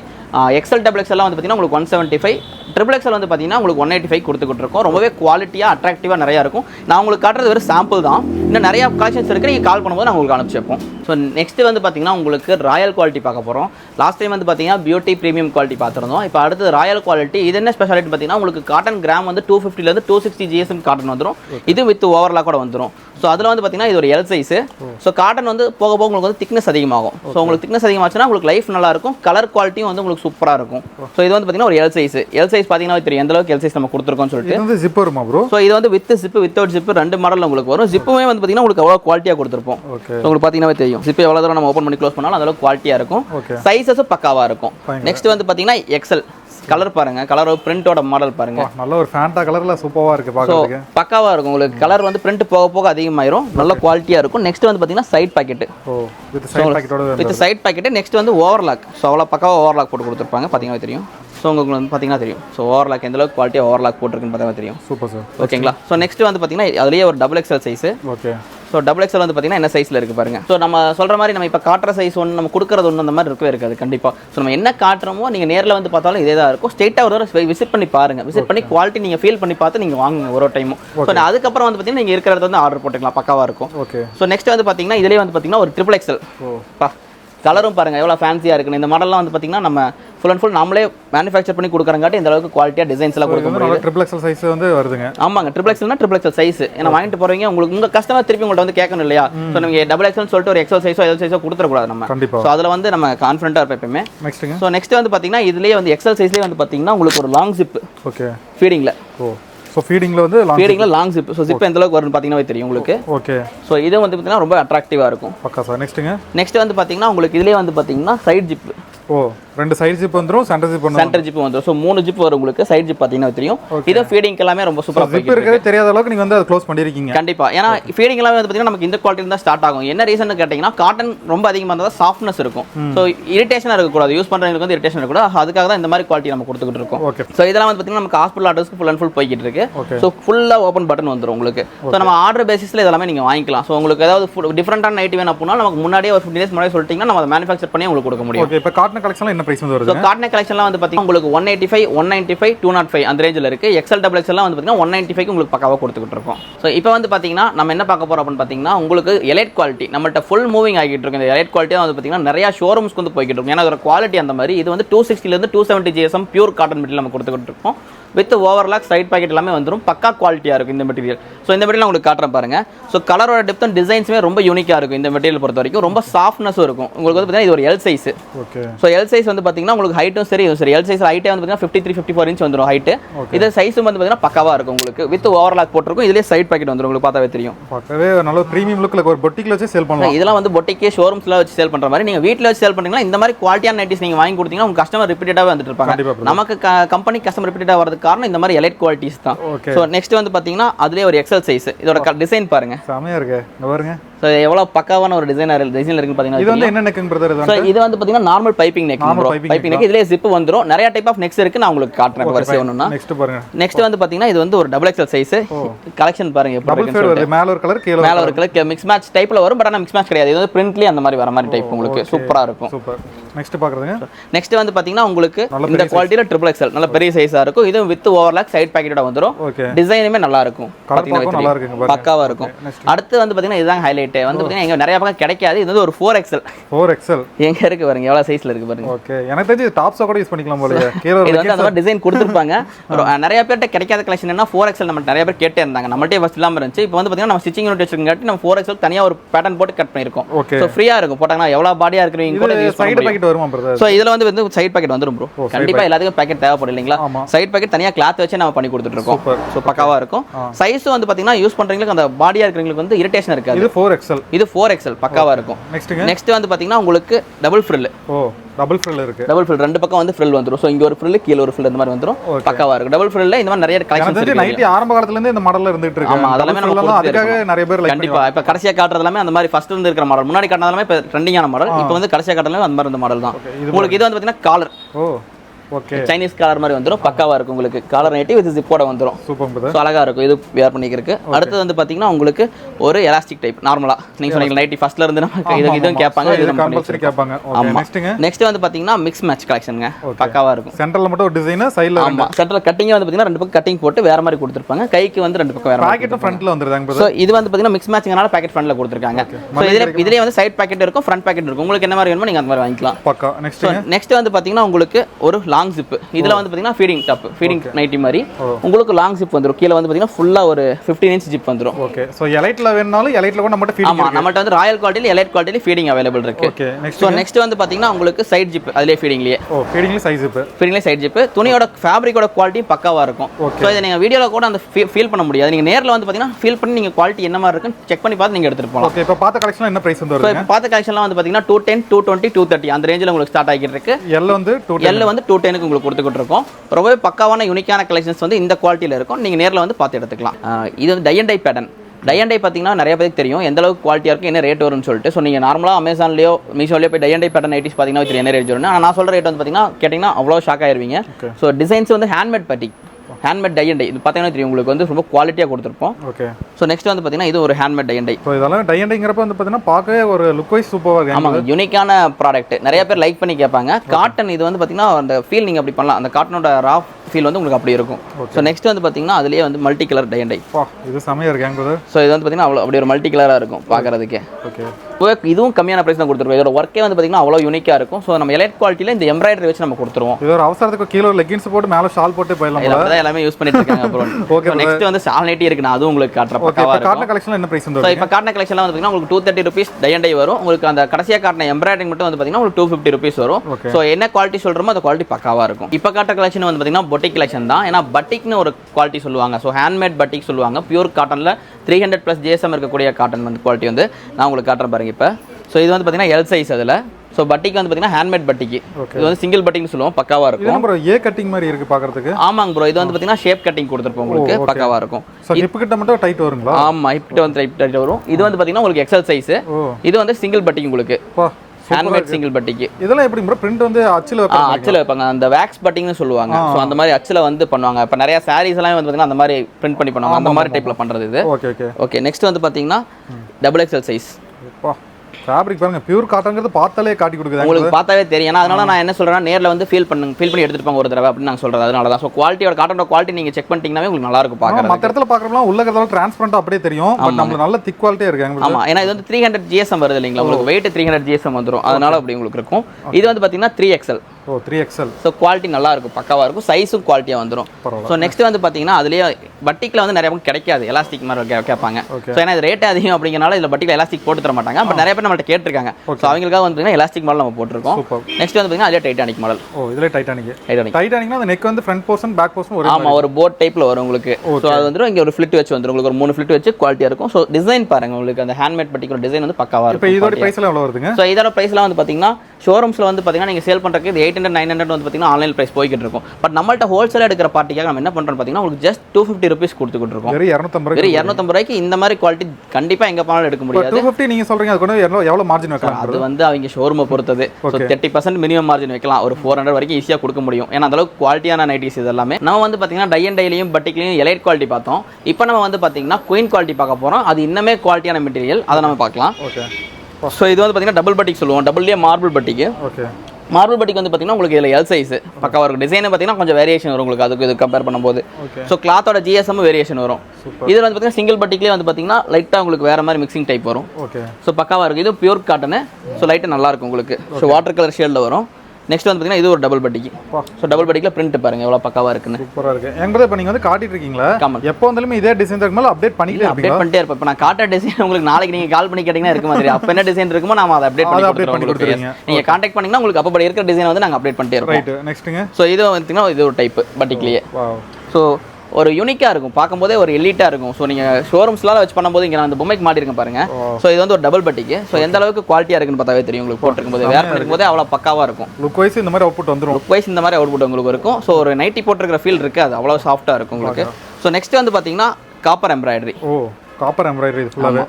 XL double XL வந்து பார்த்தீங்கன்னா உங்களுக்கு one seventy five triple XL வந்து பார்த்தீங்கன்னா உங்களுக்கு ஒன் எயிட்டி ஃபைவ் கொடுத்துக்கிட்டு ரொம்பவே குவாலிட்டியாக அட்ராக்டிவாக நிறையா இருக்கும். நான் உங்களுக்கு காட்டுறது ஒரு சாம்பிள் தான். இன்னும் நிறையா கலெக்ஷன்ஸ் இருக்குது நீங்கள் கால் பண்ணும்போது நான் உங்களுக்கு அனுப்பிச்சு வைப்போம். ஸோ நெக்ஸ்ட் வந்து பார்த்தீங்கன்னா உங்களுக்கு ராயல் குவாலிட்டி பார்க்க போகிறோம் லாஸ்ட் டைம் வந்து பார்த்தீங்கன்னா பியூட்டி ப்ரீமியம் குவாலிட்டி பார்த்துருந்தோம். இப்போ அடுத்தது ராயல் குவாலிட்டி இது என்ன ஸ்பெஷாலிட்டி பார்த்தீங்கன்னா உங்களுக்கு காட்டன் கிராம் வந்து டூ ஃபிஃப்டிலேருந்து டூ சிக்ஸ்டி ஜிஎஸ்எம் காட்டன் வந்துடும் இது வித் ஓவர்லாக் கூட வந்துடும் ஸோ அதில் வந்து பார்த்தீங்கன்னா இது ஒரு எல் சைஸ் ஸோ காட்டன் வந்து போக போக உங்களுக்கு வந்து திக்னஸ் அதிகமாகும். ஸோ உங்களுக்கு திக்னஸ் அதிகமாச்சுன்னா உங்களுக்கு லைஃப் நல்லா இருக்கும் கலர் குவாலிட்டியும் வந்து உங்களுக்கு சூப்பராக இருக்கும். ஸோ இது வந்து பார்த்தீங்கன்னா ஒரு எல் சைஸ் எல் சைஸ் பார்த்தீங்கன்னா தெரியும் எந்த அளவுக்கு எல் சைஸ் நம்ம கொடுத்துருக்கோம்னு சொல்லிட்டு. இது வந்து ஜிப் வருமா ப்ரோ ஸோ இது வந்து வித் ஜிப்பு வித்தவுட் ஜிப்பு ரெண்டு மாடல் உங்களுக்கு வரும். ஜிப்புமே வந்து பார்த்தீங்கன்னா உங்களுக்கு எவ்வளோ குவாலிட்டியாக கொடுத்துருப்போம். உங்களுக்கு பார்த்தீங்கன்னா தெரியும். ஜிப்பு எவ்வளோ தூரம் நம்ம ஓப்பன் பண்ணி க்ளோஸ் பண்ணாலும் அந்த அளவுக்கு குவாலிட்டியாக இருக்கும். சைஸஸும் பக்காவாக இருக்கும். நெக்ஸ்ட் வந்து பார்த்தீங்கன்னா எக்ஸல் கலர் பாருங்க கலர் பிரிண்டோட மாடல் பாருங்க. நல்ல ஒரு ஃபேண்டா கலர்ல சூப்பரா இருக்கு ஸோ பார்க்கறதுக்கு பக்காவாக இருக்கும் உங்களுக்கு. கலர் வந்து பிரிண்ட் போக போக அதிகமாயிரும். நல்ல குவாலிட்டியாக இருக்கும். நெக்ஸ்ட் வந்து பார்த்தீங்கன்னா சைட் பாக்கெட்டு ஓ வித் சைடு பாக்கெட்டோட வித் சைட் பாக்கெட்டு நெக்ஸ்ட் வந்து ஓவர்லாக் ஸோ அவ்வளோ பக்காவாக ஓவர்லாக் போட்டு கொடுத்துருப்பாங்க. பார்த்தீங்கன்னா தெரியும். ஸோ உங்களுக்கு வந்து பார்த்தீங்கன்னா தெரியும். ஸோ ஓவர்லாக் எந்த அளவுக்கு குவாலிட்டியாக ஓவர்லாக் போட்டிருக்குன்னு பார்த்தா தெரியும். சூப்பர் சார் ஓகேங்களா ஸோ நெக்ஸ்ட் வந்து பார்த்தீங்கன்னா அதுலேயே ஒரு double XL size okay so double XL வந்து பார்த்தீங்கன்னா என்ன சைஸில் இருக்குது பாருங்க. ஸோ நம்ம சொல்கிற மாதிரி நம்ம இப்போ காட்டுற சைஸ் ஒன்று நம்ம கொடுக்குறது ஒன்று அந்த மாதிரி இருக்கவே இருக்காது கண்டிப்பாக ஸோ நம்ம என்ன காட்டுறோமோ நீங்கள் நேரில் வந்து பார்த்தாலும் இதே தான் இருக்கும். ஸ்ட்ரெயிட்டாக ஒரு தடவை விசிட் பண்ணி பாருங்க. விசிட் பண்ணி குவாலிட்டி நீங்கள் ஃபீல் பண்ணி பார்த்து நீங்கள் வாங்குங்க ஒரு டைமும் ஸோ அதுக்கப்புறம் வந்து பார்த்தீங்கன்னா நீங்கள் இருக்கிறத வந்து ஆர்டர் போட்டுக்கலாம். பக்காவாக இருக்கும். ஓகே ஸோ நெக்ஸ்ட் வந்து பார்த்தீங்கன்னா இதுலேயே வந்து பார்த்தீங்கன்னா ஒரு ட்ரிபிள் எக்ஸல் ஓ. பா. கலரும் பாருங்க எவ்வளோ ஃபேன்சியாக இருக்குன்னு. இந்த மாடல்லாம் வந்து பார்த்தீங்கன்னா நம்ம ஃபுல் அண்ட் ஃபுல் நம்மளே மேனுஃபேக்சர் பண்ணி கொடுக்குறங்காட்டி இந்த அளவுக்கு குவாலிட்டியாக டிசைன்ஸ் எல்லாம் இது கொடுக்க முடியும் ட்ரிபிள் எக்ஸல் சைஸ் வந்து வருதுங்க. ஆமாங்க ட்ரிபிள் எக்ஸல்னா ட்ரிபிள் எக்ஸல் சைஸ் ஏன்னா வாங்கிட்டு போறீங்க உங்களுக்கு உங்க கஸ்டமர் திருப்பி உங்கள்ட்ட வந்து கேட்கணும் இல்லையா? ஸோ நீங்கள் டபுள் எக்ஸல் சொல்லிட்டு ஒரு எக்ஸல் சைஸோ எல் சைஸோ கொடுத்துடக்கூடாது நம்ம. ஸோ அதில் வந்து நம்ம கான்ஃபிடென்ட்டாக இருப்போம் எப்பயுமே. நெக்ஸ்ட்டுங்க ஸோ நெக்ஸ்ட் வந்து பார்த்தீங்கன்னா இதுலேயே வந்து எக்ஸல் சைஸ்லேயே வந்து பார்த்தீங்கன்னா உங்களுக்கு ஒரு லாங் ஜிப் ஓகே ஃபீடிங்கில் ஓ. ஸோ ஃபீடிங்கில் வந்து ஃபீடிங்கில் லாங் ஜிப் ஸோ ஜிப் எந்த அளவுக்கு வரும்னு பார்த்தீங்கன்னா தெரியும் உங்களுக்கு. ஓகே ஸோ இது வந்து பார்த்தீங்கன்னா ரொம்ப அட்ராக்டிவாக இருக்கும். பக்கா சார் நெக்ஸ்ட்டுங்க நெக்ஸ்ட் வந்து பார்த்தீங்கன்னா உங்களுக்கு இதுலேயே வந்து பார்த்தீங்கன்னா சைட் ஜிப் ஓ. ரெண்டு சைடு ஜிப் வந்துடும் சென்டர் ஜிப் வந்துடும் சென்டர் ஜிப் வந்துடும் ஸோ மூணு ஜிப் வரும் உங்களுக்கு. சைட் ஜிப் பார்த்தீங்கன்னா தெரியும். இது ஃபீடிங் எல்லாமே ரொம்ப சூப்பராக ஜிப் இருக்கிறதே தெரியாத அளவுக்கு நீங்கள் வந்து அதை க்ளோஸ் பண்ணியிருக்கீங்க கண்டிப்பா. ஏன்னா ஃபீடிங் எல்லாமே வந்து பார்த்தீங்கன்னா நமக்கு இந்த குவாலிட்டி தான் ஸ்டார்ட் ஆகும். என்ன ரீசன் கேட்டிங்கன்னா காட்டன் ரொம்ப அதிகமாக இருந்தால் சாஃப்ட்னஸ் இருக்கும். ஸோ இரிட்டேஷனாக இருக்கக்கூடாது. யூஸ் பண்ணுறவங்களுக்கு வந்து இரிட்டேஷன் இருக்கக்கூடாது. அதுக்காக தான் இந்த மாதிரி குவாலிட்டி நம்ம கொடுத்துக்கிட்டு இருக்கோம். ஸோ இதெல்லாம் வந்து பார்த்தீங்கன்னா நமக்கு ஹாஸ்பிட்டல் ஆர்டர்ஸ்க்கு ஃபுல் அண்ட் ஃபுல் போய்கிட்டு இருக்கு. ஸோ ஃபுல்லாக ஓப்பன் பட்டன் வந்துடும் உங்களுக்கு. ஸோ நம்ம ஆர்டர் பேசிஸில் இதெல்லாமே நீங்கள் வாங்கிக்கலாம். ஸோ உங்களுக்கு ஏதாவது டிஃப்ரெண்டான நைட்டி வேணும் அப்படின்னா நமக்கு முன்னாடியே ஒரு ஃபிஃப்டி டேஸ் முன்னாடி சொல்லிட்டீங்கன்னா நம்ம அதை மேனுஃபேக்சர் பண்ணி உங்களுக்கு கொடுக்க முடியும். ஓகே இப்போ காட்டன் கலெக்ஷன்லாம் என்ன ப்ரைஸ் வந்து ஸோ வருதுங்க காட்டன் கலெக்ஷன்லாம் வந்து பார்த்தீங்கன்னா உங்களுக்கு one eighty five one ninety five two naught five அந்த ரேஞ்சில் இருக்கு எக்ஸல் டபுள் எக்ஸ்எல்லாம் வந்து பார்த்தீங்கன்னா ஒன் நைன்ட்டி ஃபைவ் உங்களுக்கு பக்காவாக கொடுத்துக்கிட்டு இருக்கோம். ஸோ இப்போ வந்து பார்த்தீங்கன்னா நம்ம என்ன பார்க்க போறோம் அப்படின்னு பார்த்தீங்கன்னா உங்களுக்கு எலைட் குவாலிட்டி நம்மள்ட்ட ஃபுல் மூவிங் ஆகிட்டு இருக்கு. இந்த எலைட் குவாலிட்டி வந்து பார்த்தீங்கன்னா நிறைய ஷோரூம்ஸ்க்கு வந்து போய்கிட்டு இருக்கும் ஏன்னா அதோட குவாலிட்டி அந்த மாதிரி. இது வந்து two சிக்ஸ்டிலேருந்து two seventy GSM pure cotton material நம்ம கொடுத்துக்கிட்டு இருக்கோம். வித் ஓவர்லாக் சைட் பாக்கெட் எல்லாமே வந்துடும் பக்கா குவாலிட்டியாக இருக்கும் இந்த மெட்டீரியல் ஸோ இந்த மெட்டீரியல் உங்களுக்கு காட்டுறேன் பாருங்க. ஸோ கலரோட டெப்த் அண்ட் டிசைன்ஸுமே ரொம்ப யூனிக்காக இருக்கும் இந்த மெட்டீரியல் பொறுத்த வரைக்கும். ரொம்ப சாஃப்ட்னஸும் இருக்கும். உங்களுக்கு வந்து பார்த்தீங்கன்னா இது ஒரு L size okay so L size வந்து பார்த்தீங்கன்னா உங்களுக்கு ஹைட்டும் சரி இதுவும் சரி. எல் சைஸ் ஹைட்டே வந்து பார்த்தீங்கன்னா fifty three fifty four inch வந்துடும் ஹைட்டு இது சைஸும் வந்து பார்த்தீங்கன்னா பக்காவாக இருக்கும் உங்களுக்கு. வித் ஓவர்லாக் போட்டிருக்கும். இதுலேயே சைட் பாக்கெட் வந்துடும் உங்களுக்கு பார்த்தாவே தெரியும். பார்க்கவே நல்ல ப்ரீமியம் லுக்கில் ஒரு பொட்டிக்கில் வச்சு சேல் பண்ணலாம். இதெல்லாம் வந்து பொட்டிக்கே ஷோரூம்ஸ்லாம் வச்சு சேல் பண்ணுற மாதிரி. நீங்கள் வீட்டில் வச்சு சேல் பண்ணுறீங்கன்னா இந்த மாதிரி குவாலிட்டியான நைட்டிஸ் நீங்கள் வாங்கி கொடுத்தீங்கன்னா உங்கள் கஸ்டமர் ரிப்பீட்டடாகவே வந்துட்டு இருப்பாங்க. நமக்கு கம்பெனி கஸ்டமர் ரிப்பீட்டடாக வரதுக்கு காரணம் இந்த மாதிரி எலைட் குவாலிட்டிஸ் தான். ஸோ நெக்ஸ்ட் வந்து பார்த்தீங்கன்னா அதுலேயே ஒரு எக்ஸல் சைஸ் இதோட டிசைன் பாருங்க. செமையாக இருக்கு. பாருங்க. ஸோ எவ்வளோ பக்காவான ஒரு டிசைனர் டிசைனில் இருக்குன்னு இது பார்த்தீங்கன்னா வந்து என்ன நெக்குங்க பிரதர் இது ஸோ இது வந்து பார்த்தீங்கன்னா normal piping neck piping neck இதுலேயே ஜிப் வந்துடும் நிறைய டைப் ஆஃப் நெக்ஸ் இருக்கு நான் உங்களுக்கு காட்டுறேன் வரிசை ஒன்றுனா நெக்ஸ்ட் பாருங்க. நெக்ஸ்ட் வந்து பார்த்தீங்கன்னா இது வந்து ஒரு டபுள் எக்ஸல் சைஸ் கலெக்ஷன் பாருங்க எப்படி. வருது. மேல ஒரு கலர் கீழே மேல ஒரு கலர் மிக்ஸ் மேட்ச் டைப்ல வரும் பட் ஆனால் மிக்ஸ் மேட்ச் கிடையாது. இது வந்து பிரிண்ட்லயே அந்த மாதிரி வர மாதிரி டைப் உங்களுக்கு சூப்பரா இருக்கும். சூப்பர் நெக்ஸ்ட் பாக்குறதுங்க நெக்ஸ்ட் வந்து பாத்தீங்கன்னா உங்களுக்கு இந்த குவாலிட்டியில ட்ரிபிள் எக்ஸல் நல்ல பெரிய சைஸா இருக்கும். இது வித் ஓவர்லாக் சைட் பாக்கெட்டோட வந்துரும். ஓகே டிசைனுமே நல்லா இருக்கும். பாத்தீங்கன்னா பார்க்கவும் நல்லா இருக்குங்க பாருங்க. பக்காவா இருக்கும். அடுத்து வந்து பாத்தீங்கன்னா இதுதான் ஹைலைட் வந்து பாத்தீங்கன்னா எங்க நிறைய பக்கம் கிடைக்காது. இது வந்து ஒரு ஃபோர் எக்ஸல் ஃபோர் எக்ஸல் எங்க இருக்கு பாருங்க? எவ்வளவு சைஸ்ல இருக்கு பாருங்க. ஓகே எனக்கு தெரிஞ்சு டாப்ஸா கூட யூஸ் பண்ணிக்கலாம் போல இது வந்து அந்த மாதிரி டிசைன் கொடுத்துருப்பாங்க. <laughs> நிறைய பேர்ட்ட கிடைக்காத கலெக்ஷன் என்ன ஃபோர் எக்ஸல் நம்ம நிறைய பேர் கேட்டே இருந்தாங்க. நம்மள்ட்டே ஃபஸ்ட் இல்லாமல் இருந்துச்சு. இப்போ வந்து பார்த்தீங்கன்னா நம்ம ஸ்டிச்சிங் யூனிட் வச்சிருக்காட்டி நம்ம ஃபோர் எக்ஸல் தனியாக ஒரு பேட்டர்ன் போட்டு கட் பண்ணியிருக்கோம். ஸோ ஃப்ரீயாக இருக்கும். போட்டாங்கன்னா எவ்வளோ பாடியாக இருக்கிறவங்க கூட பாக்கெட் வருமா பிரதர் ஸோ இதில் வந்து வந்து சைட் பாக்கெட் வந்துரும் ப்ரோ கண்டிப்பாக எல்லாத்துக்கும் பாக்கெட் தேவைப்படும் இல்லைங்களா. சைட் பாக்கெட் தனியாக கிளாத் வச்சு நம்ம பண்ணி கொடுத்துட்டு இருக்கோம். ஸோ பக்காவாக இருக்கும். சைஸும் வந்து பார்த்தீங்கன்னா யூஸ் பண்ணுறவங்களுக்கு அந்த பாடியாக இருக்கிறவங்களுக்கு வந்து இரிட்டேஷன் இருக்காது. இது ஃபோர் எக்ஸல் இது ஃபோர் எக்ஸல் பக்காவாக இருக்கும். நெக்ஸ்ட்டுங்க நெக்ஸ்ட் வந்து பார்த்தீங்கன்னா உங்களுக்கு டபுள் ஃப்ரில் ஓ டபுள் ஃபில் இருக்கு. டபுள் ஃபில் ரெண்டு பக்கம் வந்து ஃப்ரில் வந்துரும். ஸோ இங்க ஒரு ஃப்ரில் கீழே ஒரு ஃப்ரில் இந்த மாதிரி வந்துரும். பக்காவா இருக்கும். டபுள் ஃப்ரில்ல இந்த மாதிரி நிறைய கலெக்ஷன்ஸ் இருக்கு. நைட்டி ஆரம்ப காலத்துல இருந்து இந்த மாடல்ல இருந்துட்டு இருக்கு. ஆமா, அதெல்லாமே நம்ம எல்லாம் அதுக்காக. நிறைய பேர் லைக் கண்டிப்பா. இப்ப கடைசியா காட்டுறது எல்லாமே அந்த மாதிரி ஃபர்ஸ்ட் இருந்து இருக்கிற மாடல் முன்னாடி காட்டுறது இப்போ ட்ரெண்டிங்கான மாடல் இப்போ வந்து கடைசியா காட்டுறது அந்த மாதிரி இந்த மாடல் தான் இது உங்களுக்கு இது வந்து பாத்தீங்கன்னா காலர். ஓ. ஓகே சைனீஸ் காலர் மாதிரி வந்துரும். பக்காவா இருக்கும் உங்களுக்கு. காலர் நைட்டி வித் ஜிப்போட பிரதர் ஸோ அழகா இருக்கும். இது வேர் பண்ணிக்கிறதுக்கு. அடுத்தது வந்து பாத்தீங்கன்னா உங்களுக்கு ஒரு எலாஸ்டிக் டைப் நார்மலா நீங்க சொன்னீங்க நைட்டி ஃபர்ஸ்ட்ல இருந்து நம்ம இது இதுவும் கேட்பாங்க இது கம்பல்சரி. கேட்பாங்க. ஓகே ஆமா. நெக்ஸ்ட்டுங்க நெக்ஸ்ட் வந்து பாத்தீங்கன்னா மிக்ஸ் மேட்ச் கலெக்ஷனுங்க பக்காவா இருக்கும். சென்டர்ல மட்டும் ஒரு டிசைன் சைடுல ஆமா. சென்டர்ல கட்டிங் வந்து பாத்தீங்கன்னா ரெண்டு பக்கம் கட்டிங் போட்டு வேற மாதிரி கொடுத்துருப்பாங்க. கைக்கு வந்து ரெண்டு பக்கம் வேற பாக்கெட்டும் ஃப்ரண்ட்ல வந்துருதாங்க ஸோ இது வந்து பார்த்தீங்கன்னா மிக்ஸ் மேட்சிங்னால பேக்கெட் ஃப்ரண்ட்ல கொடுத்துருக்காங்க. ஸோ இதுல இதுலேயே வந்து சைட் பேக்கெட் இருக்கும் ஃப்ரண்ட் பேக்கெட் இருக்கும். உங்களுக்கு என்ன மாதிரி வேணுமோ நீங்க அந்த மாதிரி வாங்கிக்கலாம். பக்கா. ஸோ நெக்ஸ்ட்டுங்க நெக்ஸ்ட் வந்து பார்த்தீங்கன்னா உங்களுக்கு ஒரு லாங் ஜிப் இதுல வந்து பார்த்தீங்கன்னா ஃபீடிங் டாப் ஃபீடிங் நைட்டி மாதிரி. உங்களுக்கு லாங் ஜிப் வந்துரும். கீழே வந்து பார்த்தீங்கன்னா ஃபுல்லா ஒரு 15 இன்ச் ஜிப் வந்துரும். ஓகே சோ எலைட்ல வேணும்னாலும் எலைட்ல கூட நம்மகிட்ட ஃபீடிங் ஆமா நம்மள்ட்ட வந்து ராயல் குவாலிட்டியில் எலைட் குவாலிட்டியில் ஃபீடிங் அவைலபிள் இருக்கு. ஓகே ஸோ நெக்ஸ்ட் வந்து பார்த்தீங்கன்னா உங்களுக்கு சைட் ஜிப் அதுலேயே ஃபீடிங்லேயே ஓ ஃபீடிங்ல சைஸ் இப்போ ஃபீடிங்லேயே சைட் ஜிப் துணியோட ஃபேப்ரிக்கோட குவாலிட்டி பக்காவா இருக்கும். ஸோ இதை நீங்கள் வீடியோவில் கூட அந்த ஃபீல் பண்ண முடியாது. நீங்கள் நேரில் வந்து பார்த்தீங்கன்னா ஃபீல் பண்ணி நீங்கள் குவாலிட்டி என்ன மாதிரி இருக்குன்னு செக் பண்ணி பார்த்து நீங்கள் எடுத்துட்டு போகலாம் ஓகே இப்போ பார்த்த கலெக்ஷன் என்ன பிரைஸ் வந்து ஸோ இப்போ பார்த்த கலெக்ஷன்லாம் வந்து பார்த்தீங்கன்னா two ten two twenty two thirty அந்த ரேஞ்சில் உங்களுக்கு ஸ்டார்ட் ஆகிட்டு இருக்கு. எல் வந்து டூ எல்ல வந்து டூ டெனுக்கு உங்களுக்கு கொடுத்துக்கிட்டு இருக்கோம் ரொம்பவே பக்காவான யூனிக்கான கலெக்ஷன்ஸ் வந்து இந்த குவாலிட்டியில் இருக்கும். நீங்கள் நேரில் வந்து பார்த்து எடுத்துக்கலாம். இது வந்து tie and dye pattern tie and dye பார்த்தீங்கன்னா நிறைய பேருக்கு தெரியும். எந்த அளவுக்கு குவாலிட்டியாக இருக்கும் என்ன ரேட் வரும்னு சொல்லிட்டு. ஸோ நீங்கள் நார்மலாக அமேசான்லேயோ மீஷோலேயோ போய் tie and dye pattern nighties பார்த்தீங்கன்னா வச்சு என்ன ரேட் வரும்னு ஆனால் நான் சொல்கிற ரேட் வந்து பார்த்தீங்கன்னா கேட்டிங்கன்னா அவ்வளோ ஷாக் ஆயிருவீங்க. ஸோ டிசைன்ஸ் வந்து handmade batik handmade tie and dye இது பார்த்தீங்கன்னா தெரியும். உங்களுக்கு வந்து ரொம்ப குவாலிட்டியாக கொடுத்துருப்போம். ஓகே ஸோ நெக்ஸ்ட் வந்து பார்த்தீங்கன்னா இது ஒரு handmade tie and dye so இதெல்லாம் டை அண்டிங்கிறப்ப வந்து பார்த்தீங்கன்னா பார்க்கவே ஒரு லுக் வைஸ் சூப்பராக இருக்கு. ஆமாங்க. யூனிக்கான ப்ராடக்ட் நிறைய பேர் லைக் பண்ணி கேட்பாங்க. காட்டன் இது வந்து பார்த்தீங்கன்னா அந்த ஃபீல் நீங்கள் அப்படி பண்ணலாம். அந்த காட்டனோட ரா ஃபீல் வந்து உங்களுக்கு அப்படி இருக்கும். ஸோ நெக்ஸ்ட் வந்து பார்த்தீங்கன்னா அதுலேயே வந்து multi colour tie and dye இது செமையாக இருக்கு? ஸோ இது வந்து பார்த்தீங்கன்னா அவ்வளோ அப்படி ஒரு மல்டி கலராக இருக்கும் பார்க்கறதுக்கே ஓகே இப்போ இதுவும் கம்மியான ப்ரைஸ் தான் கொடுத்துருவோம் இதோட ஒர்க்கே வந்து பார்த்தீங்கன்னா அவ்வளோ யூனிக்காக இருக்கும். ஸோ நம்ம எலைட் குவாலிட்டியில் இந்த எம்ப்ராய்டரி வச்சு நம்ம கொடுத்துருவோம். இது ஒரு அவசரத்துக்கு கீழே லெகின்ஸ் போட்டு மேலே ஷால் போட்டு போயிடலாம் தான் எல்லாமே யூஸ் பண்ணிட்டு இருக்காங்க அப்புறம் <laughs> Okay, நெக்ஸ்ட் வந்து சால் நைட்டி இருக்கு. நான் அதுவும் உங்களுக்கு காட்டுறேன். ஓகே பக்காவா இப்போ இருக்கும். காட்டின கலெக்ஷன் என்ன ப்ரைஸ் ஸோ இப்போ காட்டின கலெக்ஷன்லாம் வந்து பார்த்தீங்கன்னா உங்களுக்கு two thirty rupees tie and dye வரும். உங்களுக்கு அந்த கடைசியாக காட்டின எம்ப்ராய்டிங் மட்டும் வந்து பார்த்தீங்கன்னா உங்களுக்கு டூ ஃபிஃப்டி ருபீஸ் வரும். ஸோ என்ன குவாலிட்டி சொல்கிறோமோ அந்த குவாலிட்டி பக்காவாக இருக்கும். இப்போ காட்டுற கலெக்ஷன் வந்து பார்த்தீங்கன்னா பொட்டிக் கலெக்ஷன் தான். ஏன்னா பட்டிக்னு ஒரு குவாலிட்டி சொல்லுவாங்க. ஸோ ஹேண்ட்மேட் பட்டிக் சொல்லுவாங்க. பியூர் காட்டனில் த்ரீ ஹண்ட்ரட் ப்ளஸ் ஜிஎஸ்எம் இருக்கக்கூடிய காட்டன் வந்து குவாலிட்டி வந்து நான் உங்களுக்கு காட்டுறேன் பாருங்க. இப்போ. ஸோ இது வந்து பார்த்தீங்கன்னா எல் சைஸ் அதில். ஸோ பட்டிக்கு வந்து பார்த்தீங்கன்னா ஹேண்ட்மேட் பட்டிக்கு இது வந்து சிங்கிள் பட்டிக்னு சொல்லுவோம் பக்காவாக இருக்கும். நம்ம ஏ கட்டிங் மாதிரி இருக்கு பார்க்கறதுக்கு ஆமாங்க ப்ரோ இது வந்து பார்த்தீங்கன்னா ஷேப் கட்டிங் கொடுத்துருப்போம் உங்களுக்கு பக்காவாக இருக்கும். ஸோ ஹிப் கிட்ட மட்டும் டைட் வருங்களா? ஆமா ஹிப்ட வந்து ரைட் ரைட் வரும். இது வந்து பாத்தீங்கன்னா உங்களுக்கு எக்ஸல் சைஸ் இது வந்து சிங்கிள் பட்டிக்கு உங்களுக்கு. ஹேண்ட்மேட் சிங்கிள் பட்டிக்கு இதெல்லாம் எப்படி ப்ரோ பிரிண்ட் வந்து அச்சில் வைப்பாங்க அச்சில் வைப்பாங்க. அந்த வேக்ஸ் பட்டிங்னு சொல்லுவாங்க. ஸோ அந்த மாதிரி அச்சில் வந்து பண்ணுவாங்க. இப்போ நிறைய சாரீஸ் எல்லாம் வந்து பார்த்தீங்கன்னா அந்த மாதிரி பிரிண்ட் பண்ணி பண்ணுவாங்க. அந்த மாதிரி டைப்ல பண்றது இது. ஓகே ஓகே ஓகே நெக்ஸ்ட் வந்து பாத்தீங்கன்னா டபுள் எக்ஸல் சைஸ் பா ஃபேப்ரிக் பாருங்க பியூர் காட்டன்ங்கிறது பார்த்தாலே காட்டி கொடுக்குது. உங்களுக்கு பார்த்தாவே தெரியும். ஏன்னா அதனால நான் என்ன சொல்றேன்னா நேர்ல வந்து ஃபீல் பண்ணுங்க. ஃபீல் பண்ணி எடுத்துட்டு போங்க ஒரு தடவை அப்படின்னு நான் சொல்றது அதனால தான். ஸோ குவாலிட்டியோட காட்டனோட குவாலிட்டி நீங்க செக் பண்ணிட்டீங்கன்னாவே உங்களுக்கு நல்லா இருக்கும் பார்க்கறது மற்ற இடத்துல பார்க்குறோம்லாம் உள்ள இருக்கிறதால டிரான்ஸ்பரண்டா அப்படியே தெரியும். பட் நம்மளுக்கு நல்ல திக் குவாலிட்டியா இருக்காங்க ஆமா. ஏன்னா இது வந்து த்ரீ ஹண்ட்ரட் ஜிஎஸ்எம் வருது இல்லைங்களா? உங்களுக்கு வெயிட் த்ரீ ஹண்ட்ரட் ஜிஎஸ்எம் வந்துரும். அதனால அப்படி உங்களுக்கு இருக்கும். இது வந்து பாத்தீங்கன்னா த்ரீ எக்ஸல் ஓ த்ரீ எக்ஸ்எல் ஸோ குவாலிட்டி நல்லா இருக்கும். பக்காவா இருக்கும். சைஸும் குவாலிட்டியாக வந்துடும். ஸோ நெக்ஸ்ட் வந்து பார்த்தீங்கன்னா அதுலேயே பட்டிக்கில் வந்து நிறைய பேருக்கு கிடைக்காது. எலாஸ்டிக் மாதிரி கேட்பாங்க. ஸோ ஏன்னா இது ரேட் அதிகம் அப்படிங்கறனால இதில் பட்டிக்கில் எலாஸ்டிக் போட்டு தர மாட்டாங்க. பட் நிறைய பேர் நம்மள்ட்ட கேட்டிருக்காங்க. ஸோ அவங்களுக்காக வந்து எலாஸ்டிக் மாடல் நம்ம போட்டிருக்கோம். நெக்ஸ்ட் வந்து பார்த்தீங்கன்னா அதே டைட்டானிக் மாடல் ஓ இதுல டைட்டானிக் டைட்டானிக் டைட்டானிக்னா அந்த நெக் வந்து ஃப்ரண்ட் போர்ஷன் பேக் போர்ஷன் ஒரே ஆமா ஒரு போட் டைப்ல வரும் உங்களுக்கு. ஸோ அது வந்து இங்க ஒரு ஃபிளிட் வச்சு வந்துரும். உங்களுக்கு ஒரு மூணு ஃபிளிட் வச்சு குவாலிட்டியா இருக்கும். ஸோ டிசைன் பாருங்க உங்களுக்கு. அந்த ஹேண்ட்மேட் பட்டிக்கிற டிசைன் வந்து பக்காவா இப்போ இருக்கும் இதோட பிரைஸ் எல்லாம் எவ்வளவு வருதுங்க? ஸோ இதோட ப்ரைஸ்லாம் வந்து பார்த்தீங்கன்னா ஷோரூம்ஸில் வந்து பார்த்தீங்கன்னா நீங்கள் சேல் பண்ணுறதுக்கு இது எயிட் ஹண்ட்ரட் நைன் ஹண்ட்ரட் வந்து பார்த்தீங்கன்னா ஆன்லைன் ப்ரைஸ் போய்கிட்டு இருக்கும். பட் நம்மள்ட்ட ஹோல்சேலாக எடுக்கிற பார்ட்டிக்காக நம்ம என்ன பண்ணுறோம் பார்த்தீங்கன்னா உங்களுக்கு ஜஸ்ட் டூ ஃபிஃப்டி ருபீஸ் கொடுத்துக்கிட்டு இருக்கோம் வெறும் இரநூத்தம்பது வெறும் இரநூத்தம்பது ரூபாய்க்கு இந்த மாதிரி குவாலிட்டி கண்டிப்பாக எங்கே போனாலும் எடுக்க முடியாது டூ ஃபிஃப்டி நீங்க சொல்றீங்க அது கூட எவ்வளோ மார்ஜின் வைக்கலாம் அது வந்து அவங்க ஷோரூமை பொறுத்தது. தேர்ட்டி பர்சன்ட் மினிமம் மார்ஜின் வைக்கலாம். ஒரு ஃபோர் ஹண்ட்ரட் வரைக்கும் ஈஸியாக கொடுக்க முடியும். ஏன்னா அந்த அளவுக்கு குவாலிட்டியான நைட்டிஸ் இது எல்லாமே. நம்ம வந்து பார்த்தீங்கன்னா டை அண்ட் டைலையும் பட்டிக்லையும் எலைட் குவாலிட்டி பார்த்தோம். இப்போ நம்ம வந்து பார்த்தீங்கன்னா குயின் குவாலிட்டி பார்க்க போகிறோம் அது இன்னமே குவாலிட்டியான மெட்டீரியல் அதை நம்ம பார்க்கலாம். ஓகே ஸோ இது வந்து பார்த்தீங்கன்னா டபுள் பட்டிக் சொல்லுவோம். டபுள்லேயே marble batik okay marble batik வந்து பார்த்தீங்கன்னா உங்களுக்கு இதில் எல் சைஸ் பக்காவாக இருக்கும் டிசைன் பார்த்தீங்கன்னா கொஞ்சம் வேரியேஷன் வரும் உங்களுக்கு. அதுக்கு இது கம்பேர் பண்ணும்போது. ஸோ கிளாத்தோட ஜிஎஸ்எம் வேரியேஷன் வரும். இதில் வந்து பார்த்தீங்கன்னா சிங்கிள் பட்டிக்லேயே வந்து பார்த்தீங்கன்னா லைட்டாக உங்களுக்கு வேற மாதிரி மிக்சிங் டைப் வரும். ஓகே ஸோ பக்காவாக இருக்கும் இது பியூர் காட்டனு ஸோ லைட்டு நல்லா இருக்கும் உங்களுக்கு. ஸோ வாட்டர் கலர் ஷேடில் வரும். நெக்ஸ்ட் வந்து பார்த்தீங்கன்னா இது ஒரு டபுள் பட்டிக்கு. ஸோ டபுள் பட்டிக்கில் பிரிண்ட் பாருங்க எவ்வளோ பக்காவாக இருக்குன்னு. சூப்பரா இருக்கு. எங்க இப்போ நீங்க வந்து காட்டிட்டு இருக்கீங்களா ஆமா. எப்போ வந்தாலுமே இதே டிசைன் இருக்கும்போது அப்டேட் பண்ணிக்கிட்டே அப்டேட் பண்ணிட்டே இருப்பேன். இப்போ நான் காட்ட டிசைன் உங்களுக்கு நாளைக்கு நீங்கள் கால் பண்ணி கேட்டிங்கன்னா இருக்க மாதிரி. அப்போ என்ன டிசைன் இருக்குமோ நம்ம அதை அப்டேட் பண்ணி update பண்ணி கொடுத்துருவீங்க. நீங்கள் காண்டாக்ட் பண்ணிங்கன்னா உங்களுக்கு அப்போ இருக்கிற டிசைன் வந்து நாங்கள் அப்டேட் பண்ணிட்டே இருப்போம். ரைட் நெக்ஸ்ட்டுங்க ஸோ இது பார்த்தீங்கன்னா இது ஒரு டைப் பட்டிக்லேயே வா ஸோ ஒரு யூனிக்காக இருக்கும். பார்க்கும்போதே ஒரு எலிட்டாக இருக்கும். ஸோ நீங்கள் ஷோரூம்ஸ்லாம் வச்சு பண்ணும்போது இங்கே நான் அந்த பொம்மைக்கு மாட்டிருக்கேன் பாருங்க. ஸோ இது வந்து ஒரு டபுள் பட்டிக்கு ஸோ எந்த அளவுக்கு குவாலிட்டியாக இருக்குன்னு பார்த்தாவே தெரியும் உங்களுக்கு போட்டிருக்கும் போது வேர் பண்ணிருக்கும் போதே அவ்வளோ பக்காவாக இருக்கும். லுக் வைஸ் இந்த மாதிரி அவுட்புட் வந்துரும். லுக் வைஸ் இந்த மாதிரி அவுட்புட் உங்களுக்கு இருக்கும். ஸோ ஒரு நைட்டி போட்டிருக்கிற ஃபீல் இருக்குது அது அவ்வளோ சாஃப்ட்டாக இருக்கும் உங்களுக்கு. ஸோ நெக்ஸ்ட் வந்து பார்த்தீங்கன்னா காப்பர் எம்ப்ராய்டரி ஓ copper embroidery okay